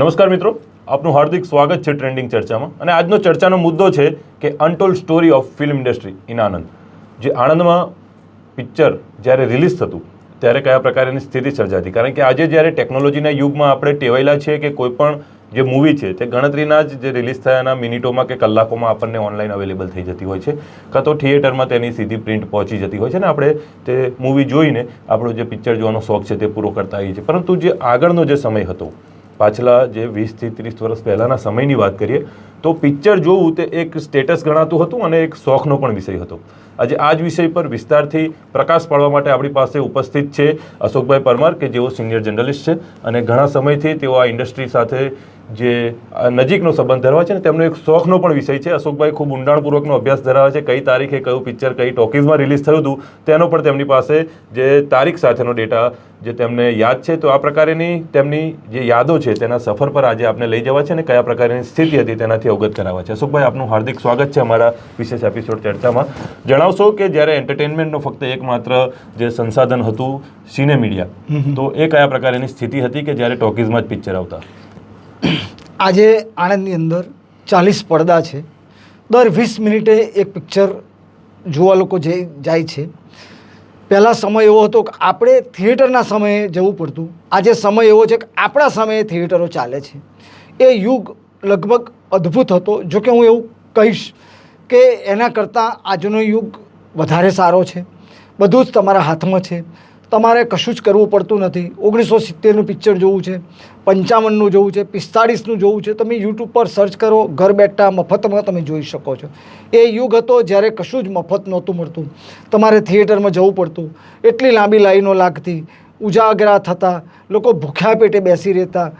નમસ્કાર મિત્રો, આપનું હાર્દિક સ્વાગત છે ટ્રેન્ડિંગ ચર્ચામાં. અને આજનો ચર્ચાનો મુદ્દો છે કે untold story of film industry in Anand જે આણંદમાં પિક્ચર જ્યારે રિલીઝ થતું, ત્યારે કયા પ્રકારની સ્થિતિ સર્જાતી? કારણ કે આજે જ્યારે ટેકનોલોજીના યુગમાં આપણે ટેવાયેલા છીએ કે કોઈપણ જે મૂવી છે, તે ગણતરીના જ જે રિલીઝ થયાના મિનિટોમાં કે કલાકોમાં આપણને ઓનલાઈન અવેલેબલ થઈ જતી હોય છે, કાં તો થિયેટરમાં તેની સીધી પ્રિન્ટ પહોંચી જતી હોય છે ને આપણે તે મૂવી જોઈને આપણો જે પિક્ચર જોવાનો શોખ છે તે પૂરો કરતા હોઈએ છીએ. પરંતુ જે આગળનો જે સમય હતો પાછલા જે વીસથી ત્રીસ વર્ષ પહેલાંના સમયની વાત કરીએ, તો પિક્ચર જોવું તે એક સ્ટેટસ ગણાતું હતું અને એક શોખનો પણ વિષય હતો. આજે આ જ વિષય પર વિસ્તારથી પ્રકાશ પાડવા માટે આપણી પાસે ઉપસ્થિત છે અશોકભાઈ પરમાર, કે જેઓ સિનિયર જર્નલિસ્ટ છે અને ઘણા સમયથી તેઓ આ ઇન્ડસ્ટ્રી સાથે જે નજીકનો સંબંધ ધરાવે છે ને તેમનો એક શોખનો પણ વિષય છે. અશોકભાઈ ખૂબ ઊંડાણપૂર્વકનો અભ્યાસ ધરાવે છે, કઈ તારીખે કયું પિક્ચર કઈ ટોકીઝમાં રિલીઝ થયું હતું તેનો પણ તેમની પાસે જે તારીખ સાથેનો ડેટા જે તેમને યાદ છે તો આ પ્રકારેની તેમની જે યાદો છે તેના સફર પર આજે આપને લઈ જવા છે અને કયા પ્રકારની સ્થિતિ હતી તેનાથી અવગત કરાવવા છે. અશોકભાઈ આપનું હાર્દિક સ્વાગત છે અમારા વિશેષ એપિસોડ ચર્ચામાં. જણાવશો કે જ્યારે એન્ટરટેનમેન્ટનો ફક્ત એકમાત્ર જે સંસાધન હતું સિને મીડિયા તો એ કયા પ્રકારની સ્થિતિ હતી કે જ્યારે ટોકીઝમાં જ પિક્ચર આવતા? આજે આણંદની અંદર ચાલીસ પડદા છે. દર વીસ મિનિટે એક પિક્ચર જોવા લોકો જે જાય છે. પહેલાં સમય એવો હતો કે આપણે થિયેટરના સમયે જવું પડતું. આજે સમય એવો છે કે આપણા સમયે થિયેટરો ચાલે છે. એ યુગ લગભગ અદ્ભુત હતો. જો કે હું એવું કહીશ કે એના કરતાં આજનો યુગ વધારે સારો છે. બધું જ તમારા હાથમાં છે. તમારે કશું જ કરવું પડતું નથી. ઓગણીસો સિત્તેરનું પિક્ચર જોવું છે, પંચાવનનું જોવું છે, પિસ્તાળીસનું જોવું છે. તમે યુટ્યુબ પર સર્ચ કરો, ઘર બેઠા મફતમાં તમે જોઈ શકો છો. એ યુગ હતો જ્યારે કશું જ મફત નહોતું મળતું. તમારે થિયેટરમાં જવું પડતું. એટલી લાંબી લાઈનો લાગતી. ઉજાગરા થતા. લોકો ભૂખ્યા પેટે બેસી રહેતા.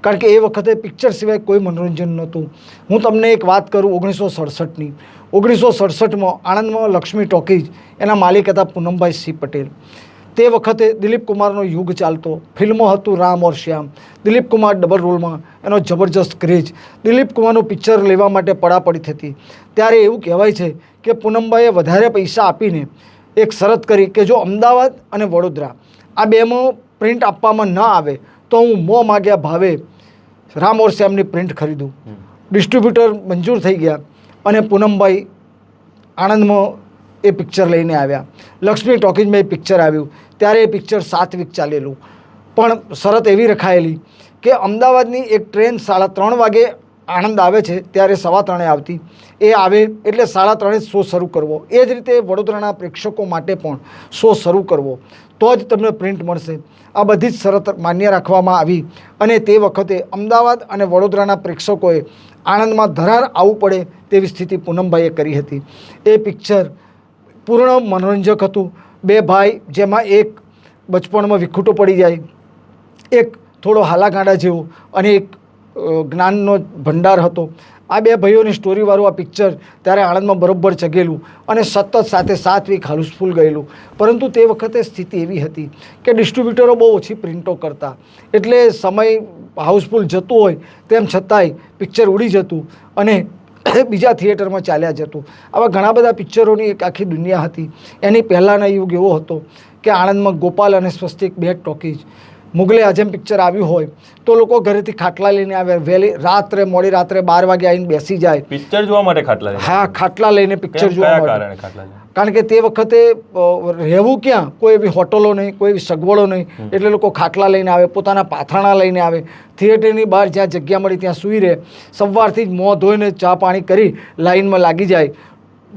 કારણ કે એ વખતે પિક્ચર સિવાય કોઈ મનોરંજન નહોતું. હું તમને એક વાત કરું ઓગણીસો સડસઠની. ઓગણીસો સડસઠમાં આણંદમાં લક્ષ્મી ટોકીજ એના માલિક હતા પૂનમભાઈ સિંહ પટેલ. તે વખતે દિલીપ કુમારનો યુગ ચાલતો. ફિલ્મો હતું રામ ઓર શ્યામ. દિલીપ કુમાર ડબલ રોલમાં એનો જબરજસ્ત ક્રેઝ દિલીપ કુમારનું પિક્ચર લેવા માટે પડાપડી થતી. ત્યારે એવું કહેવાય છે કે પૂનમભાઈએ વધારે પૈસા આપીને એક શરત કરી કે જો અમદાવાદ અને વડોદરા આ બેમાં પ્રિન્ટ આપવામાં ન આવે તો હું મો માગ્યા ભાવે રામ ઓર શ્યામની પ્રિન્ટ ખરીદું. ડિસ્ટ્રીબ્યુટર મંજૂર થઈ ગયા અને પૂનમભાઈ આણંદમાં એ પિક્ચર લઈને આવ્યા. લક્ષ્મી ટોકીઝમાં એ પિક્ચર આવ્યું. ત્યારે એ પિક્ચર સાત વીક ચાલેલું. પણ શરત એવી રખાયેલી કે અમદાવાદની એક ટ્રેન સાડા ત્રણ વાગે આણંદ આવે છે, ત્યારે સવા ત્રણે આવતી. એ આવે એટલે સાડા ત્રણે શો શરૂ કરવો. એ જ રીતે વડોદરાના પ્રેક્ષકો માટે પણ શો શરૂ કરવો. તો જ તમને પ્રિન્ટ મળશે. આ બધી જ શરત માન્ય રાખવામાં આવી અને તે વખતે અમદાવાદ અને વડોદરાના પ્રેક્ષકોએ આણંદમાં ધરાર આવવું પડે તેવી સ્થિતિ પૂનમભાઈએ કરી હતી. એ પિક્ચર પૂર્ણ મનોરંજક હતું. બે ભાઈ જેમાં એક બચપણમાં વિખૂટો પડી જાય, એક થોડો હાલાગાંડા જેવો અને એક જ્ઞાનનો ભંડાર હતો. આ બે ભાઈઓની સ્ટોરીવાળું આ પિક્ચર ત્યારે આણંદમાં બરોબર ચગેલું અને સતત સાથે સાત વીક હાઉસફુલ ગયેલું. પરંતુ તે વખતે સ્થિતિ એવી હતી કે ડિસ્ટ્રીબ્યુટરો બહુ ઓછી પ્રિન્ટો કરતા. એટલે સમય હાઉસફુલ જતો હોય, તેમ છતાંય પિક્ચર ઉડી જતું અને બીજા થિયેટરમાં ચાલ્યા જતું. આવા ઘણા બધા પિક્ચરોની એક આખી દુનિયા હતી. એની પહેલાંના યુગ એવો હતો કે આણંદમાં ગોપાલ અને સ્વસ્તિક બે ટોકીજ મુગલે અજમ પિક્ચર આવ્યું હોય તો લોકો ઘરેથી ખાટલા લઈને આવે વહેલી રાત્રે મોડી રાત્રે બાર વાગે આવીને બેસી જાય. પિક્ચર જોવા માટે ખાટલા હા ખાટલા લઈને પિક્ચર જોવા માટે. કારણે કે તે વખતે રહેવું ક્યાં? કોઈ એવી હોટલો નહીં કોઈ એવી સગવડો નહીં. એટલે લોકો ખાટલા લઈને આવે પોતાના પાથરણા લઈને આવે. થિયેટરની બહાર જ્યાં જગ્યા મળી ત્યાં સૂઈ રહે. સવારથી જ મોં ધોઈને ચા પાણી કરી લાઈનમાં લાગી જાય.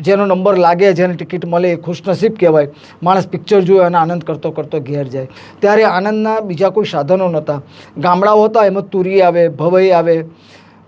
જેનો નંબર લાગે, જેને ટિકિટ મળે એ ખુશનસીબ કહેવાય. માણસ પિક્ચર જોયો અને આનંદ કરતો કરતો ઘેર જાય. ત્યારે આનંદના બીજા કોઈ સાધનો નહોતા. ગામડાઓ હતા, એમાં તુરી આવે, ભવઈ આવે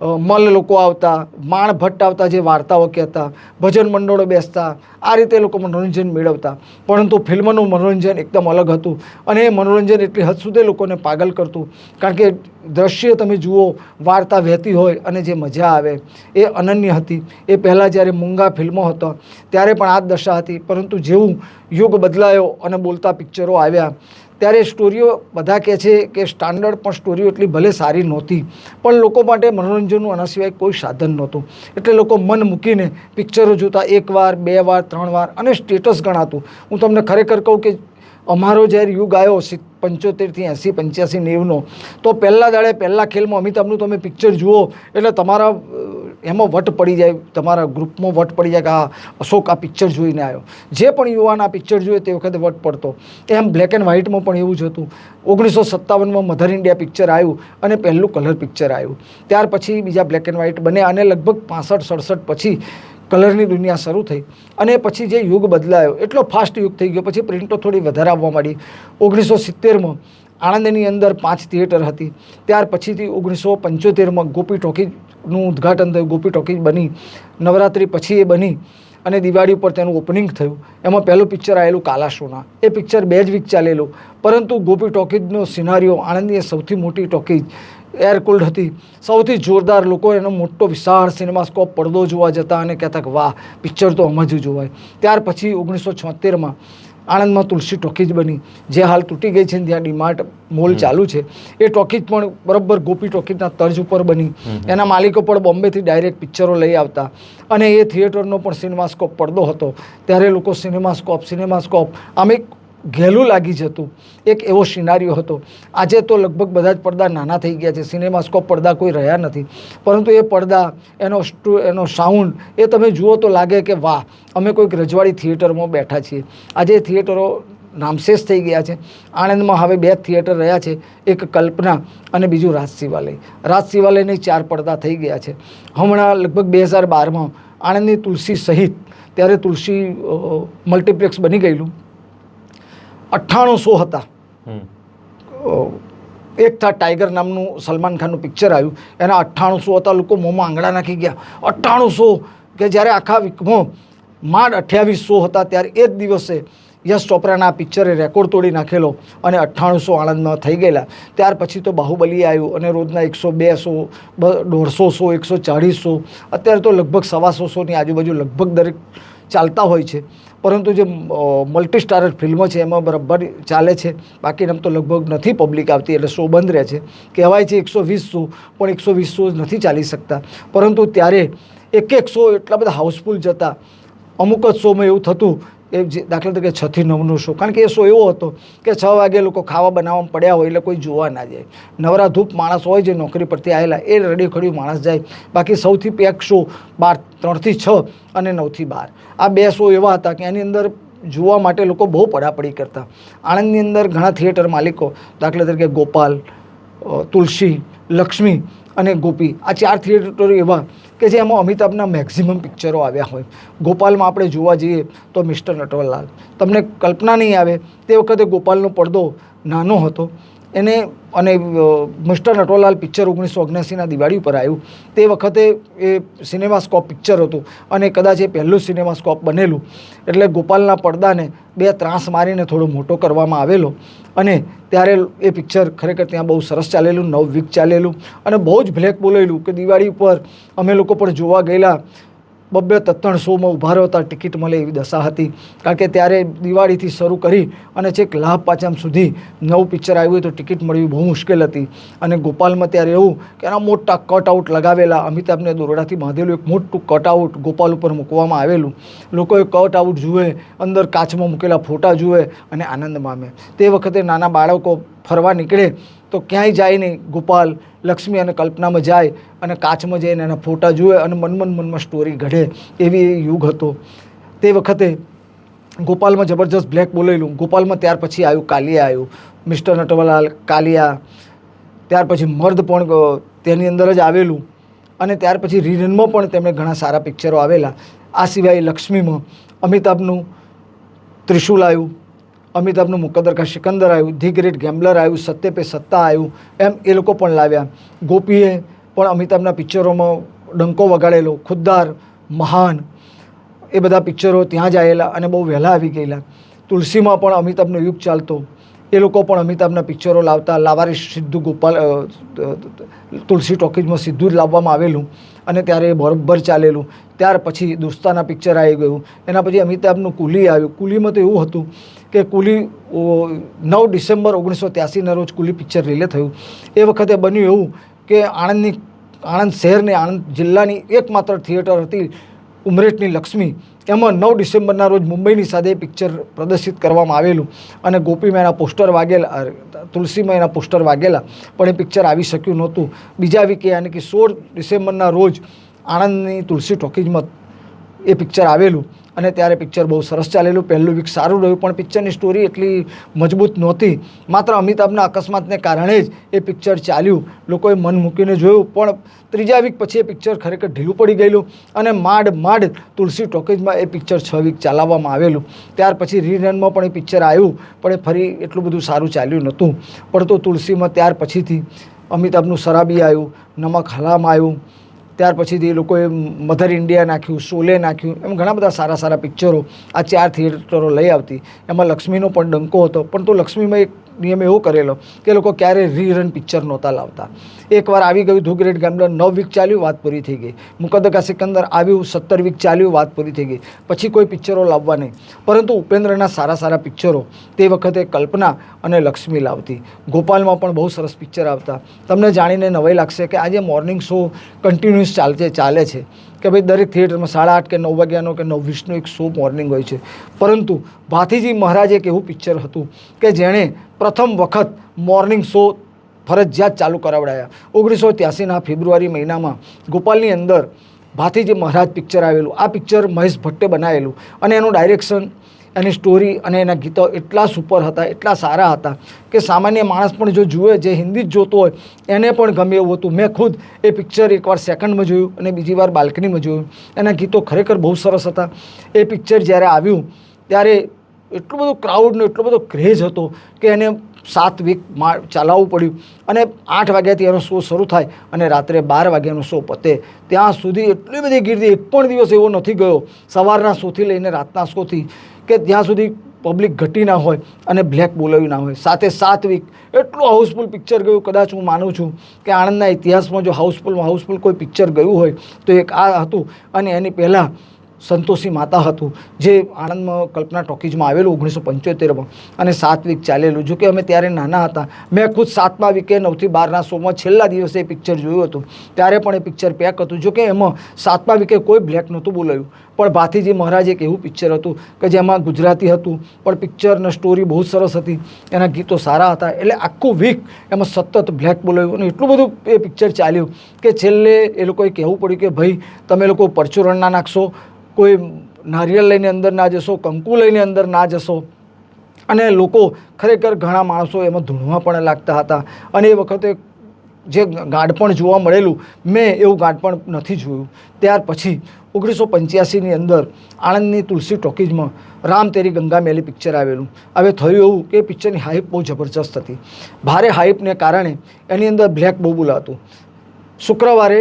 મલ લોકો આવતા, માણ ભટ્ટ આવતા જે વાર્તાઓ કહેતા, ભજન મંડળો બેસતા, આ રીતે લોકો મનોરંજન મેળવતા. પરંતુ ફિલ્મનું મનોરંજન એકદમ અલગ હતું અને એ મનોરંજન એટલી હદ સુધી લોકોને પાગલ કરતું. કારણ કે દ્રશ્ય તમે જુઓ, વાર્તા વહેતી હોય અને જે મજા આવે એ અનન્ય હતી. એ પહેલાં જ્યારે મૂંગા ફિલ્મો હતા, ત્યારે પણ આ દશા હતી. પરંતુ જેવું યુગ બદલાયો અને બોલતા પિક્ચરો આવ્યા ત્યારે સ્ટોરીઓ બધા કહે છે કે સ્ટાન્ડર્ડ પણ સ્ટોરીઓ એટલી ભલે સારી નહોતી, પણ લોકો માટે મનોરંજનનું આના સિવાય કોઈ સાધન નહોતું. એટલે લોકો મન મૂકીને પિક્ચરો જોતા, એક વાર, બે વાર, ત્રણ વાર અને સ્ટેટસ ગણાતું. હું તમને ખરેખર કહું કે અમારો જ્યારે યુગ આવ્યો પંચોતેરથી એંસી, પંચ્યાસી, નેવનો, તો પહેલાં દાડે, પહેલાં ખેલમાં અમિતાભનું તમે પિક્ચર જુઓ, એટલે તમારા એમાં વટ પડી જાય, તમારા ગ્રુપમાં વટ પડી જાય કે આ અશોક આ પિક્ચર જોઈને આવ્યો. જે પણ યુવાન આ પિક્ચર જોઈએ તે વખતે વટ પડતો. એમ બ્લેક એન્ડ વ્હાઇટમાં પણ એવું જ હતું. ઓગણીસો સત્તાવનમાં મધર ઇન્ડિયા પિક્ચર આવ્યું અને પહેલું કલર પિક્ચર આવ્યું. ત્યાર પછી બીજા બ્લેક એન્ડ વ્હાઇટ બને અને લગભગ પાસઠ, સડસઠ પછી કલરની દુનિયા શરૂ થઈ. અને પછી જે યુગ બદલાયો, એટલો ફાસ્ટ યુગ થઈ ગયો, પછી પ્રિન્ટો થોડી વધારે આવવા માંડી. ઓગણીસો સિત્તેરમાં આણંદની અંદર પાંચ થિયેટર હતી. ત્યાર પછીથી ઓગણીસો પંચોતેરમાં ગોપી ટોકીજનું ઉદ્ઘાટન થયું, ગોપી ટોકીઝ બની, નવરાત્રિ પછી એ બની અને દિવાળી ઉપર તેનું ઓપનિંગ થયું. એમાં પહેલું પિક્ચર આવેલું કાલા સોના. એ પિક્ચર બે જ વીક ચાલેલું પરંતુ ગોપી ટોકીજનો સિનારીઓ આણંદની સૌથી મોટી ટોકીજ એરકુલ્ડ હતી. સૌથી જોરદાર લોકો એનો મોટો વિશાળ સિનેમાસ્કોપ પડદો જોવા જતા અને કહેતા કે વાહ પિક્ચર તો આમાં જ જોવાય. ત્યાર પછી ઓગણીસો છોતેરમાં આણંદમાં તુલસી ટોકીજ બની. જે હાલ તૂટી ગઈ છે ત્યાં ડીમાર્ટ મોલ ચાલુ છે. એ ટોકીજ પણ બરાબર ગોપી ટોકીજના તર્જ ઉપર બની. એના માલિકો પણ બોમ્બેથી ડાયરેક્ટ પિક્ચરો લઈ આવતા. અને એ થિયેટરનો પણ સિનેમાસ્કોપ પડદો હતો. ત્યારે લોકો સિનેમાસ્કોપ સિનેમાસ્કોપ. આમ એક ઘેલું લાગી જતું. એક એવો સિનારીઓ હતો. આજે તો લગભગ બધા જ પડદા નાના થઈ ગયા છે. સિનેમાસ્કોપ પડદા કોઈ રહ્યા નથી. પરંતુ એ પડદા, એનો એનો સાઉન્ડ, એ તમે જુઓ તો લાગે કે વાહ, અમે કોઈક રજવાડી થિયેટરમાં બેઠા છીએ. આજે થિયેટરો નામશેષ થઈ ગયા છે. આણંદમાં હવે બે થિયેટર રહ્યા છે. એક કલ્પના અને બીજું રાજ શિવાલય. રાજ શિવાલયની ચાર પડદા થઈ ગયા છે. હમણાં લગભગ બે હજાર બારમાં આણંદની તુલસી સહિત, ત્યારે તુલસી મલ્ટીપ્લેક્સ બની ગયેલું. અઠ્ઠાણું હતા. એક થા ટાઈગર નામનું સલમાન ખાનનું પિક્ચર આવ્યું. એના અઠ્ઠાણું હતા લોકો મોંમાં આંગળા નાખી ગયા. અઠ્ઠાણું કે જ્યારે આખા વીકમાં માંડ અઠ્યાવીસો હતા ત્યારે એ જ દિવસે યશ ચોપરાના પિક્ચરે રેકોર્ડ તોડી નાખેલો અને અઠ્ઠાણું શો આણંદમાં થઈ ગયેલા. ત્યાર પછી તો બાહુબલી આવ્યું અને રોજના એકસો બે સો બ- દોઢસો સો એકસો ચાળીસ અત્યારે તો લગભગ સવાસો સોની આજુબાજુ લગભગ દરેક ચાલતા હોય છે. પરંતુ જે મલ્ટી સ્ટારર ફિલ્મો છે, એમાં બરાબર ચાલે છે. બાકી આમ તો લગભગ નથી પબ્લિક આવતી, એટલે શો બંધ રહે છે. કહેવાય છે એકસો વીસ શો પણ એકસો વીસ શો નથી ચાલી શકતા. પરંતુ ત્યારે એક એક શો એટલા બધા હાઉસફુલ જતા અમુક જ શોમાં એવું થતું એ દાખલા તરીકે છથી નવનો શો કારણ કે એ શો એવો હતો કે છ વાગે લોકો ખાવા બનાવવામાં પડ્યા હોય એટલે કોઈ જોવા ના જાય. નવરા ધૂપ માણસ હોય જે નોકરી પરથી આવેલા એ રડી ખડ્યું માણસ જાય. બાકી સૌથી પેક શો બાર, ત્રણથી છ અને નવથી બાર. આ બે શો એવા હતા કે એની અંદર જોવા માટે લોકો બહુ પડાપડી કરતા. આણંદની અંદર ઘણા થિયેટર માલિકો, દાખલા તરીકે ગોપાલ તુલસી, લક્ષ્મી અને ગોપી, આ ચાર થિયેટરો એવા કે જે એમાં અમિતાભના મેક્ઝિમમ પિક્ચરો આવ્યા હોય. ગોપાલમાં આપણે જોવા જઈએ તો મિસ્ટર નટવરલાલ. તમને કલ્પના નહીં આવે, તે વખતે ગોપાલનો પડદો નાનો હતો. એને અને મિસ્ટર નટવરલાલ પિક્ચર ઓગણીસો ઓગણસીના દિવાળી ઉપર આવ્યું. તે વખતે એ સિનેમાસ્કોપ પિક્ચર હતું અને કદાચ એ પહેલું સિનેમાસ્કોપ બનેલું. એટલે ગોપાલના પડદાને બે ત્રાસ મારીને થોડો મોટો કરવામાં આવેલો અને ત્યારે એ પિક્ચર ખરેખર ત્યાં બહુ સરસ ચાલેલું, નવ વીક ચાલેલું અને બહુ જ બ્લેક બોલેલું કે દિવાળી ઉપર અમે લોકો પણ જોવા ગયેલા. બબ્બે તત્તણ શોમાં ઊભા રહેતા ટિકિટ મળે એવી દશા હતી. કારણ કે ત્યારે દિવાળીથી શરૂ કરી અને છેક લાભ પાચમ સુધી નવું પિક્ચર આવ્યું હોય તો ટિકિટ મળવી બહુ મુશ્કેલ હતી. અને ગોપાલમાં ત્યારે એવું કે એના મોટા કટ આઉટ લગાવેલા અમિતાભને દોરડાથી બાંધેલું એક મોટું કટ આઉટ ગોપાલ ઉપર મૂકવામાં આવેલું. લોકોએ કટ આઉટ જુએ, અંદર કાચમાં મૂકેલા ફોટા જુએ અને આનંદ મામે તે વખતે નાના બાળકો ફરવા નીકળે તો ક્યાંય જાય નહીં. ગોપાલ, લક્ષ્મી અને કલ્પનામાં જાય અને કાચમાં જઈને એના ફોટા જુએ અને મનમન મનમાં સ્ટોરી ઘડે એવી યુગ હતો. તે વખતે ગોપાલમાં જબરજસ્ત બ્લેક બોલેલું ગોપાલમાં ત્યાર પછી આવ્યું કાલિયા આવ્યું મિસ્ટર નટવલાલ કાલિયા. ત્યાર પછી મર્દ પણ તેની અંદર જ આવેલું. અને ત્યાર પછી રીરનમાં પણ તેમણે ઘણા સારા પિક્ચરો આવેલા. આ સિવાય લક્ષ્મીમાં અમિતાભનું ત્રિશુલ આવ્યું અમિતાભનું મુકદ્દર કા સિકંદર આવ્યું, ધી ગ્રેટ ગેમ્બલર આવ્યું સત્ય પે સત્તા આવ્યું, એમ એ લોકો પણ લાવ્યા. ગોપીએ પણ અમિતાભના પિક્ચરોમાં ડંકો વગાડેલો, ખુદ્દાર, મહાન, એ બધા પિક્ચરો ત્યાં જ આવેલા અને બહુ વહેલા આવી ગયેલા. તુલસીમાં પણ અમિતાભનો યુગ ચાલતો. એ લોકો પણ અમિતાભના પિક્ચરો લાવતા. લાવારીશ સિદ્ધુ ગોપાલ તુલસી ટોકીઝમાં સીધું જ લાવવામાં આવેલું અને ત્યારે એ બરોબર ચાલેલું. ત્યાર પછી દોસ્તાના પિક્ચર આવી ગયું. એના પછી અમિતાભનું કુલી આવ્યું. કુલીમાં તો એવું હતું કે કુલી નવ ડિસેમ્બર ઓગણીસો ત્યાસીના રોજ કુલી પિક્ચર રિલે થયું. એ વખતે બન્યું એવું કે આણંદની આણંદ શહેરની આણંદ જિલ્લાની એકમાત્ર થિયેટર હતી ઉમરેઠની લક્ષ્મી. એમાં નવ ડિસેમ્બરના રોજ મુંબઈની સાથે પિક્ચર પ્રદર્શિત કરવામાં આવેલું અને ગોપીમાંના પોસ્ટર વાગેલા અ, પોસ્ટર વાગેલા પણ એ પિક્ચર આવી શક્યું નહોતું. બીજા વીકે યાની કે સોળ ડિસેમ્બરના રોજ આણંદની તુલસી ટોકીજમાં એ પિક્ચર આવેલું. અને ત્યારે પિક્ચર બહુ સરસ ચાલેલું, પહેલું વીક સારું રહ્યું, પણ પિક્ચરની સ્ટોરી એટલી મજબૂત નહોતી. માત્ર અમિતાભના અકસ્માતને કારણે જ એ પિક્ચર ચાલ્યું. લોકોએ મન મૂકીને જોયું, પણ ત્રીજા વીક પછી એ પિક્ચર ખરેખર ઢીલું પડી ગયેલું અને માંડ માંડ તુલસી ટોકેજમાં એ પિક્ચર છ વીક ચલાવવામાં આવેલું. ત્યાર પછી રીરનમાં પણ એ પિક્ચર આવ્યું, પણ એ ફરી એટલું બધું સારું ચાલ્યું નહોતું. પણ તો તુલસીમાં ત્યાર પછીથી અમિતાભનું શરાબી આવ્યું, નમક હલામ આવ્યું ત્યાર પછી એ લોકોએ મધર ઇન્ડિયા નાખ્યું શોલે નાખ્યું, એમ ઘણા બધા સારા સારા પિક્ચરો આ ચાર થિયેટરો લઈ આવતી. એમાં લક્ષ્મીનો પણ ડંકો હતો, પણ તો લક્ષ્મીમાં એક નિયમ એવો કરેલો કે લોકો ક્યારેય રીરન પિક્ચર નહોતા લાવતા. એકવાર આવી ગયું ધુ ગ્રેટ ગેમ્બલર નવ વીક ચાલ્યું, વાત પૂરી થઈ ગઈ. મુકદ્દકા સિકંદર આવ્યું, સત્તર વીક ચાલ્યું, વાત પૂરી થઈ ગઈ. પછી કોઈ પિક્ચરો લાવવા નહીં. પરંતુ ઉપેન્દ્રના સારા સારા પિક્ચરો, તે વખતે કલ્પના અને લક્ષ્મી લાવતી. ગોપાલમાં પણ બહુ સરસ પિક્ચર આવતા. તમને જાણીને નવાઈ લાગશે કે આજે મોર્નિંગ શો કન્ટિન્યુઅસ ચાલશે ચાલે છે. કે ભાઈ દરેક થિયેટરમાં સાડા આઠ કે નવ વાગ્યાનો કે નવ વીસનો એક શો મોર્નિંગ હોય છે. પરંતુ ભાથીજી મહારાજ એક એવું પિક્ચર હતું કે જેણે પ્રથમ વખત મોર્નિંગ શો ફરજિયાત ચાલુ કરાવડાયા. ઓગણીસો ત્યાસીના ફેબ્રુઆરી મહિનામાં ગોપાલની અંદર ભાતીજી મહારાજ પિક્ચર આવેલું. આ પિક્ચર મહેશ ભટ્ટે બનાવેલું અને એનું ડાયરેક્શન, એની સ્ટોરી અને એના ગીતો એટલા સુપર હતા, એટલા સારા હતા કે સામાન્ય માણસ પણ જો જુએ, જે હિન્દી જ જોતો હોય, એને પણ ગમે એવું હતું. મેં ખુદ એ પિક્ચર એકવાર સેકન્ડમાં જોયું અને બીજી વાર બાલ્કનીમાં જોયું. એના ગીતો ખરેખર બહુ સરસ હતા. એ પિક્ચર જ્યારે આવ્યું, ત્યારે એટલું બધું ક્રાઉડનો એટલો બધો ક્રેઝ હતો કે એને સાત વીક મા ચલાવવું પડ્યું. અને આઠ વાગ્યાથી એનો શો શરૂ થાય અને રાત્રે બાર વાગ્યાનો શો પતે. ત્યાં સુધી એટલી બધી ગીર્દી, એક પણ દિવસ એવો નથી ગયો સવારના શોથી લઈને રાતના શોથી કે ત્યાં સુધી પબ્લિક ઘટી ના હોય અને બ્લેક બોલાવ્યું ના હોય. સાથે સાત વીક એટલું હાઉસફુલ પિક્ચર ગયું. કદાચ હું માનું છું કે આણંદના ઇતિહાસમાં જો હાઉસફુલમાં હાઉસફુલ કોઈ પિક્ચર ગયું હોય તો એક આ હતું. અને એની પહેલાં સંતોષી માતા હતું, જે આણંદમાં કલ્પના ટોકીજમાં આવેલું ઓગણીસો પંચોતેરમાં અને સાત વીક ચાલેલું. જો કે અમે ત્યારે નાના હતા. મેં ખુદ સાતમા વીકે નવથી બારના શોમાં છેલ્લા દિવસે એ પિક્ચર જોયું હતું. ત્યારે પણ એ પિક્ચર પેક હતું. જોકે એમાં સાતમા વીકે કોઈ બ્લેક નહોતું બોલાયું. પણ ભાથીજી મહારાજ એક એવું પિક્ચર હતું કે જેમાં ગુજરાતી હતું, પણ પિક્ચરના સ્ટોરી બહુ સરસ હતી. એના ગીતો સારા હતા. એટલે આખું વીક એમાં સતત બ્લેક બોલાયું અને એટલું બધું એ પિક્ચર ચાલ્યું કે છેલ્લે એ લોકોએ કહેવું પડ્યું કે ભાઈ, તમે લોકો પરચુરણ ના નાખશો કોઈ નારિયેળ લઈને અંદર ના જશો, કંકુ લઈને અંદર ના જશો. અને લોકો ખરેખર ઘણા માણસો એમાં ધૂણવા પણ લાગતા હતા. અને એ વખતે જે ગાઢપણ જોવા મળેલું, મેં એવું ગાઢપણ નથી જોયું. ત્યાર પછી ઓગણીસો પંચ્યાસીની અંદર આણંદની તુલસી ટોકીઝમાં રામ તેરી ગંગા મેલી પિક્ચર આવેલું. હવે થયું એવું કે પિક્ચરની હાઇપ બહુ જબરજસ્ત હતી. ભારે હાઇપને કારણે એની અંદર બ્લેક બહુ બોલાતું શુક્રવારે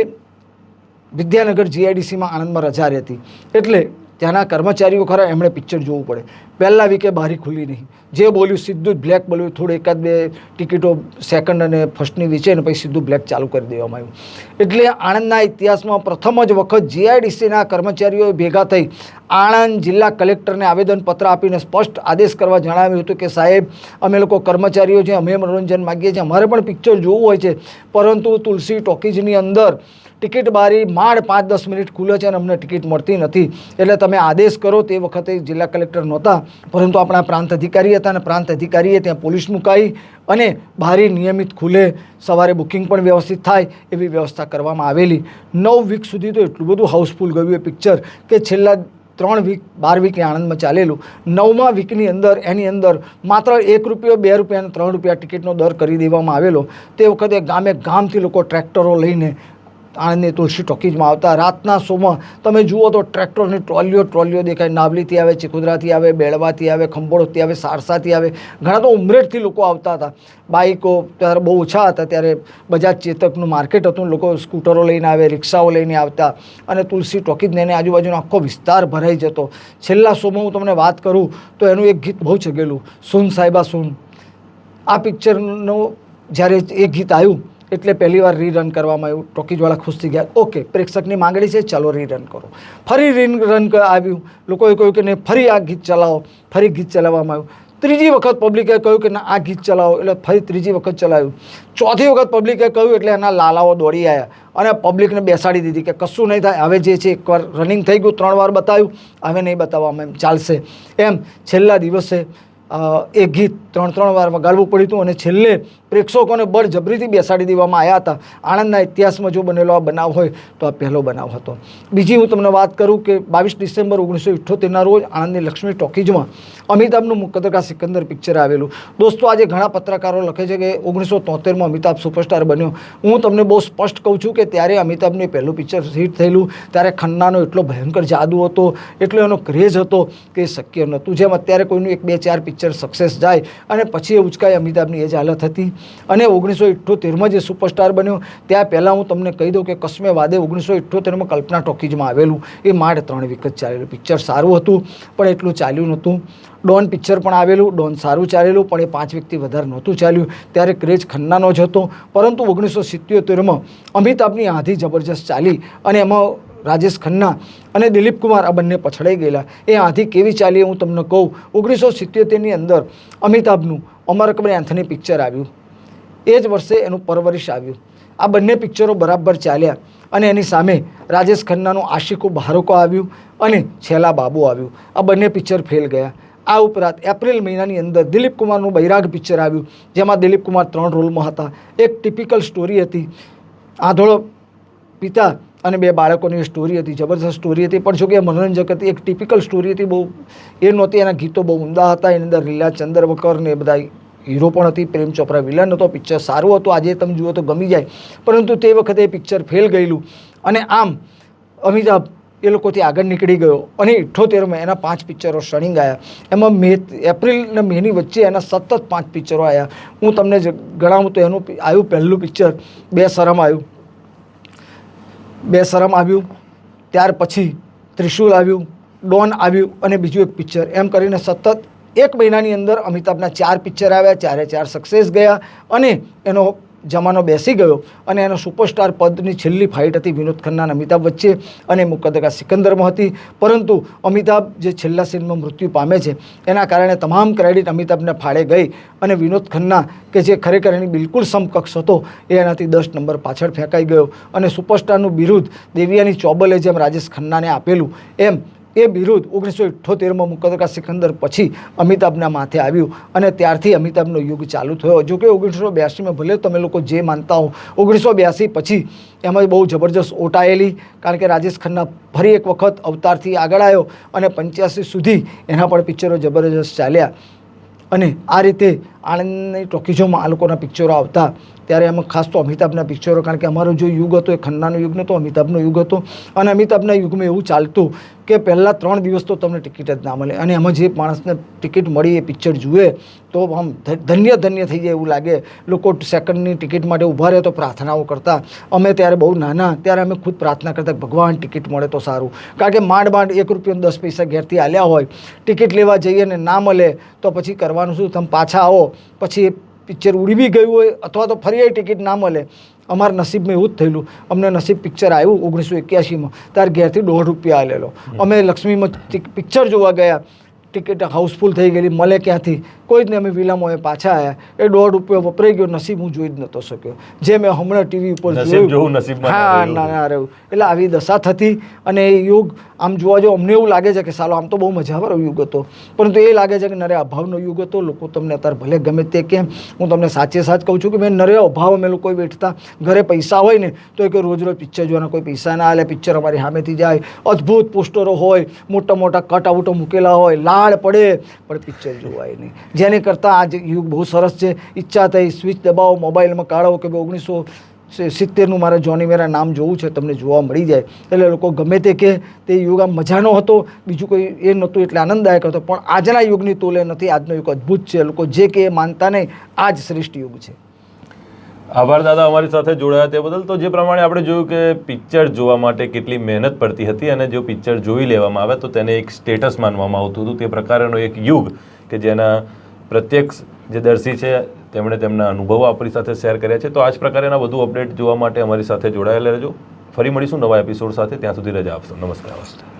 વિદ્યાનગર જીઆઈડીસીમાં આણંદમાં રજા રહેતી. એટલે ત્યાંના કર્મચારીઓ ખરા એમણે પિક્ચર જોવું પડે. પહેલાં વીકે બારી ખુલ્લી નહીં. જે બોલ્યું સીધું જ બ્લેક બોલ્યું. થોડું એકાદ બે ટિકિટો સેકન્ડ અને ફર્સ્ટની વેચે ને પછી સીધું બ્લેક ચાલુ કરી દેવામાં આવ્યું. એટલે આણંદના ઇતિહાસમાં પ્રથમ જ વખત જીઆઈડીસીના કર્મચારીઓ ભેગા થઈ આણંદ જિલ્લા કલેક્ટરને આવેદનપત્ર આપીને સ્પષ્ટ આદેશ કરવા જણાવ્યું હતું કે, સાહેબ, અમે લોકો કર્મચારીઓ છે, અમે મનોરંજન માગીએ છીએ, અમારે પણ પિક્ચર જોવું હોય છે. પરંતુ તુલસી ટોકીઝની અંદર ટિકિટ બારી માંડ પાંચ દસ મિનિટ ખુલે છે અને અમને ટિકિટ મળતી નથી. એટલે તમે આદેશ કરો. તે વખતે જિલ્લા કલેક્ટર નહોતા. પરંતુ આપણા પ્રાંત અધિકારી હતા અને પ્રાંત અધિકારીએ ત્યાં પોલીસ મુકાઈ અને બારી નિયમિત ખુલે સવારે બુકિંગ પણ વ્યવસ્થિત થાય એવી વ્યવસ્થા કરવામાં આવેલી. નવ વીક સુધી તો એટલું બધું હાઉસફુલ ગયું એ પિક્ચર કે છેલ્લા ત્રણ વીક, બાર વીક એ આણંદમાં ચાલેલું. નવમા વીકની અંદર એની અંદર માત્ર એક રૂપિયો, બે રૂપિયા અને ત્રણ રૂપિયા ટિકિટનો દર કરી દેવામાં આવેલો. તે વખતે ગામે ગામથી લોકો ટ્રેક્ટરો લઈને આણંદની તુલસી ટોકીજમાં આવતા રાતના શોમાં તમે જુઓ તો ટ્રેક્ટરની ટ્રોલીઓ ટ્રોલીઓ દેખાય. નાવલીથી આવે ચિકુદરાથી આવે, બેળવાથી આવે, ખંભોળથી આવે, સારસાથી આવે. ઘણા તો ઉમરેઠથી લોકો આવતા હતા. બાઇકો ત્યારે બહુ ઓછા હતા. ત્યારે બજાજ ચેતકનું માર્કેટ હતું. લોકો સ્કૂટરો લઈને આવે, રિક્ષાઓ લઈને આવતા અને તુલસી ટોકીજને એની આજુબાજુનો આખો વિસ્તાર ભરાઈ જતો. છેલ્લા શોમાં હું તમને વાત કરું તો એનું એક ગીત બહુ ચગેલું સુન સાહેબા સુન. આ પિક્ચરનું જ્યારે એ ગીત આવ્યું એટલે પહેલી વાર રીરન કરવામાં આવ્યું. ટોકીજવાળા ખુશ થઈ ગયા. ઓકે પ્રેક્ષકની માંગણી છે, ચાલો રીરન કરો. ફરી રીરન આવ્યું. લોકોએ કહ્યું કે નહીં, ફરી આ ગીત ચલાવો. ફરી ગીત ચલાવવામાં આવ્યું. ત્રીજી વખત પબ્લિકે કહ્યું કે ના, આ ગીત ચલાવો. એટલે ફરી ત્રીજી વખત ચલાવ્યું. ચોથી વખત પબ્લિકે કહ્યું એટલે એના લાલાઓ દોડી આવ્યા અને પબ્લિકને બેસાડી દીધી કે કશું નહીં થાય. હવે જે છે એકવાર રનિંગ થઈ ગયું, ત્રણ વાર બતાવ્યું. હવે નહીં બતાવવામાં એમ ચાલશે. એમ છેલ્લા દિવસે એ ગીત ત્રણ ત્રણ વારમાં ગાળવું પડ્યું હતું અને છેલ્લે પ્રેક્ષકોને બળજબરીથી બેસાડી દેવામાં આવ્યા હતા. આણંદના ઇતિહાસમાં જો બનેલો આ બનાવ હોય તો આ પહેલો બનાવ હતો. બીજી હું તમને વાત કરું કે બાવીસ ડિસેમ્બર ઓગણીસો ઇઠ્ઠોતેરના રોજ આણંદની લક્ષ્મી ટોકીજમાં અમિતાભનું મુકદ્દરકા સિકંદર પિક્ચર આવેલું. દોસ્તો, આજે ઘણા પત્રકારો લખે છે કે ઓગણીસો તોતેરમાં અમિતાભ સુપરસ્ટાર બન્યો. હું તમને બહુ સ્પષ્ટ કહું છું કે ત્યારે અમિતાભનું પહેલું પિક્ચર હિટ થયેલું, ત્યારે ખન્નાનો એટલો ભયંકર જાદુ હતો, એટલો એનો ક્રેઝ હતો કે શક્ય નહોતું. જેમ અત્યારે કોઈનું એક બે ચાર પિક્ચર સક્સેસ જાય અને પછી એ ઉચકાય અમિતાભની એ જ હાલત હતી. અને ઓગણીસો ઇઠ્ઠોતેરમાં જે સુપરસ્ટાર બન્યો, ત્યાં પહેલાં હું તમને કહી દઉં કે કસ્મે વાદે ઓગણીસો ઇઠ્ઠોતેરમાં કલ્પના ટોકીઝમાં આવેલું. એ માંડ ત્રણ વિકત ચાલેલું. પિક્ચર સારું હતું, પણ એટલું ચાલ્યું નહોતું. ડોન પિક્ચર પણ આવેલું, ડોન સારું ચાલેલું, પણ એ પાંચ વ્યક્તિ વધારે નહોતું ચાલ્યું. ત્યારે ક્રેઝ ખન્નાનો જ હતો. પરંતુ ઓગણીસો સિત્યોતેરમાં અમિતાભની આધી જબરજસ્ત ચાલી અને એમાં રાજેશ ખન્ના અને દિલીપ કુમાર આ બંને પછડાઈ ગયેલા. એ આથી કેવી ચાલી હું તમને કહું. ઓગણીસો સિત્યોતેરની અંદર અમિતાભનું અમર અકબર એન્થની પિક્ચર આવ્યું. એ જ વર્ષે એનું પરવરિશ આવ્યું. આ બંને પિક્ચરો બરાબર ચાલ્યા અને એની સામે રાજેશ ખન્નાનું આશિકો બહારોકો આવ્યું અને છેલ્લા બાબુ આવ્યું. આ બંને પિક્ચર ફેલ ગયા. આ ઉપરાંત એપ્રિલ મહિનાની અંદર દિલીપ કુમારનું બૈરાગ પિક્ચર આવ્યું, જેમાં દિલીપ કુમાર ત્રણ રોલમાં હતા. એક ટિપિકલ સ્ટોરી હતી. આંધળો પિતા અને બે બાળકોની સ્ટોરી હતી જબરદસ્ત સ્ટોરી હતી. પણ જોકે એ મનોરંજક હતી, એક ટિપિકલ સ્ટોરી હતી બહુ. એ નહોતી, એના ગીતો બહુ ઊંડા હતા. એની અંદર લીલા ચંદ્રવકર ને એ બધા હીરો પણ હતી. પ્રેમ ચોપરા વિલન હતો પિક્ચર સારું હતું. આજે તમે જુઓ તો ગમી જાય. પરંતુ તે વખતે એ પિક્ચર ફેલ ગયેલું. અને આમ અમિતાભ એ લોકોથી આગળ નીકળી ગયો. અને ઇઠ્ઠોતેરમાં એના પાંચ પિક્ચરો શનિંગ આવ્યા એમાં મે, એપ્રિલ અને મેની વચ્ચે એના સતત પાંચ પિક્ચરો આવ્યા હું તમને જ ગણાવું તો એનું આવ્યું પહેલું પિક્ચર બે શરમ આવ્યું બે શરમ આવ્યું, ત્યાર પછી ત્રિશુલ આવ્યું, ડોન આવ્યું અને બીજું એક પિક્ચર. એમ કરીને સતત એક મહિનાની અંદર અમિતાભના ચાર પિક્ચર આવ્યા, ચારે ચાર સક્સેસ ગયા અને એનો જમાનો બેસી ગયો અને એનો સુપરસ્ટાર પદની છેલ્લી ફાઇટ હતી વિનોદ ખન્ના અમિતાભ વચ્ચે અને મુકદ્દકા સિકંદરમાં હતી. પરંતુ અમિતાભ જે છેલ્લા સીનમાં મૃત્યુ પામે છે, એના કારણે તમામ ક્રેડિટ અમિતાભને ફાળે ગઈ અને વિનોદ ખન્ના, કે જે ખરેખર એની બિલકુલ સમકક્ષ હતો, એ એનાથી દસ નંબર પાછળ ફેંકાઈ ગયો અને સુપરસ્ટારનું બિરુદ દેવિયાની ચોબલે જેમ રાજેશ ખન્નાને આપેલું, એમ એ બિરુદ ઓગણીસો ઇઠ્ઠોતેરમાં મુકદ્દકા સિકંદર પછી અમિતાભના માથે આવ્યું અને ત્યારથી અમિતાભનો યુગ ચાલુ થયો. જો કે ઓગણીસો બ્યાસીમાં ભલે તમે લોકો જે માનતા હો, ઓગણીસો બ્યાસી પછી એમાં બહુ જબરજસ્ત ઓટાયેલી, કારણ કે રાજેશ ખન્ના ફરી એક વખત અવતારથી આગળ આવ્યો અને પંચ્યાસી સુધી એના પણ પિક્ચરો જબરજસ્ત ચાલ્યા. અને આ રીતે આણંદની ટોકીઝોમાં આ લોકોના પિક્ચરો આવતા ત્યારે એમાં ખાસ તો અમિતાભના પિક્ચરો કારણ કે અમારો જો યુગ હતો એ ખન્નાનો યુગ નહોતો, અમિતાભનો યુગ હતો. અને અમિતાભના યુગમાં એવું ચાલતું કે પહેલાં ત્રણ દિવસ તો તમને ટિકિટ જ ના મળે. અને એમાં જે માણસને ટિકિટ મળી એ પિક્ચર જુએ, તો આમ ધન્ય ધન્ય થઈ જાય એવું લાગે. લોકો સેકન્ડની ટિકિટ માટે ઊભા રહે તો પ્રાર્થનાઓ કરતા. અમે ત્યારે બહુ નાના, ત્યારે અમે ખુદ પ્રાર્થના કરતા ભગવાન ટિકિટ મળે તો સારું. કારણ કે માંડ માંડ એક રૂપિયા દસ પૈસા ઘેરથી આલ્યા હોય ટિકિટ લેવા જઈએ ને ના મળે, તો પછી કરવાનું શું? તમે પાછા આવો, પછી પિક્ચર ઉડી બી ગયું હોય અથવા તો ફરી ટિકિટ ના મળે, અમારા નસીબમાં એવું જ થયેલું. અમને નસીબ પિક્ચર આવ્યું ઓગણીસો એક્યાસીમાં. ત્યારે ઘેરથી દોઢ રૂપિયા આલેલો. અમે લક્ષ્મીમાં પિક્ચર જોવા ગયા. ટિકિટ હાઉસફુલ થઈ ગયેલી મળે ક્યાંથી? કોઈ જ ને અમે વિલામાં અમે પાછા આવ્યા એ દોઢ રૂપિયો વપરાઈ ગયો નસીબ હું જોઈ જ નહોતો શક્યો. જે મેં હમણાં ટીવી ઉપર જોયું. હા ના ના રહ્યું એટલે આવી દશા થતી અને એ યુગ આમ જોવા જાઓ અમને એવું લાગે છે કે સાલો આમ તો બહુ મજાવાળો યુગ હતો. પરંતુ એ લાગે છે કે નરે અભાવનો યુગ હતો. લોકો તમને અત્યારે ભલે ગમે તે કેમ હું તમને સાચે સાચ કહું છું કે મેં નરે અભાવ અમે લોકો વેઠતા. ઘરે પૈસા હોય ને તો એ કે રોજ રોજ પિક્ચર જોવાના કોઈ પૈસા ના આલે પિક્ચર અમારી સામેથી જાય. અદ્ભુત પોસ્ટરો હોય મોટા મોટા કટ આઉટો મૂકેલા હોય લાડ પડે, પણ પિક્ચર જોવાય નહીં. જેને કરતાં આજ યુગ બહુ સરસ છે. ઈચ્છા થઈ સ્વિચ દબાવો, મોબાઈલમાં કાઢો કે ઓગણીસો સિત્તેરનું મારા જોની મેરા નામ જોવું છે, તમને જોવા મળી જાય. એટલે લોકો ગમે તે કે તે યુગ આમ મજાનો હતો, બીજું કોઈ એ નહોતું એટલે આનંદદાયક હતો. પણ આજના યુગની તોલે નથી, આજનો યુગ અદ્ભુત છે. લોકો જે કે એ માનતા નહીં આ જ શ્રેષ્ઠ યુગ છે. આભાર દાદા, અમારી સાથે જોડાયા તે બદલ. તો જે પ્રમાણે આપણે જોયું કે પિક્ચર જોવા માટે કેટલી મહેનત પડતી હતી અને જો પિક્ચર જોઈ લેવામાં આવે તો તેને એક સ્ટેટસ માનવામાં આવતું હતું. તે પ્રકારનો એક યુગ કે જેના પ્રત્યક્ષ જે દર્શી છે, તેમણે તેમના અનુભવો આપણી સાથે શેર કર્યા છે. તો આ જ પ્રકારના વધુ અપડેટ જોવા માટે અમારી સાથે જોડાયેલા રહેજો. ફરી મળીશું નવા એપિસોડ સાથે. ત્યાં સુધી રજા આપશો. નમસ્કાર.